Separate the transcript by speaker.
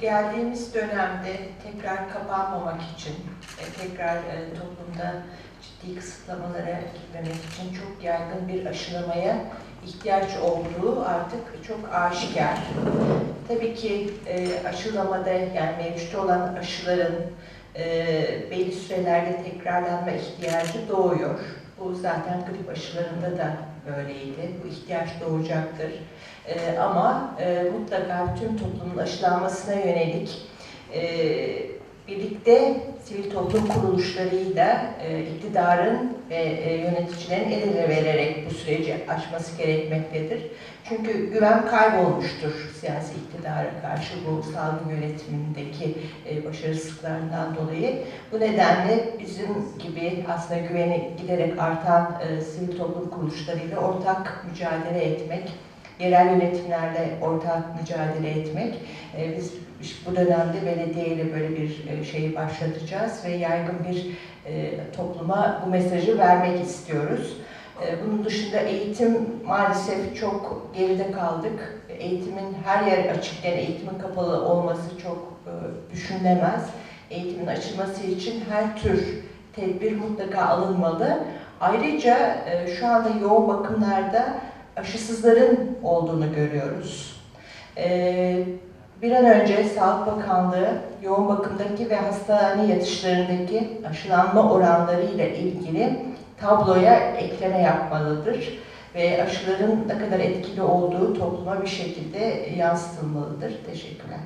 Speaker 1: geldiğimiz dönemde tekrar kapanmamak için, tekrar e, toplumda ciddi kısıtlamalara gitmemek için çok yaygın bir aşılamaya ihtiyaç olduğu artık çok aşikar. Tabii ki e, aşılamada yani mevcut olan aşıların e, belli sürelerde tekrarlanma ihtiyacı doğuyor. Bu zaten grip aşılarında da böyleydi. Bu ihtiyaç doğacaktır. E, ama e, mutlaka tüm toplumun aşılanmasına yönelik e, birlikte sivil toplum kuruluşlarıyla e, iktidarın ve e, yöneticilerin el ele vererek bu süreci aşması gerekmektedir. Çünkü güven kaybolmuştur siyasi iktidara karşı bu salgın yönetimindeki e, başarısızlıklarından dolayı. Bu nedenle bizim gibi aslında güveni giderek artan e, sivil toplum kuruluşlarıyla ortak mücadele etmek, yerel yönetimlerle ortak mücadele etmek. E, biz bu dönemde belediyeyle böyle bir e, şeyi başlatacağız ve yaygın bir e, topluma bu mesajı vermek istiyoruz. Bunun dışında eğitim maalesef çok geride kaldık. Eğitimin her yer açıkken eğitimin kapalı olması çok e, düşünülemez. Eğitimin açılması için her tür tedbir mutlaka alınmalı. Ayrıca şu anda yoğun bakımlarda aşısızların olduğunu görüyoruz. E, Bir an önce Sağlık Bakanlığı yoğun bakımdaki ve hastane yatışlarındaki aşılanma oranları ile ilgili tabloya ekleme yapmalıdır ve aşıların ne kadar etkili olduğu topluma bir şekilde yansıtılmalıdır. Teşekkürler.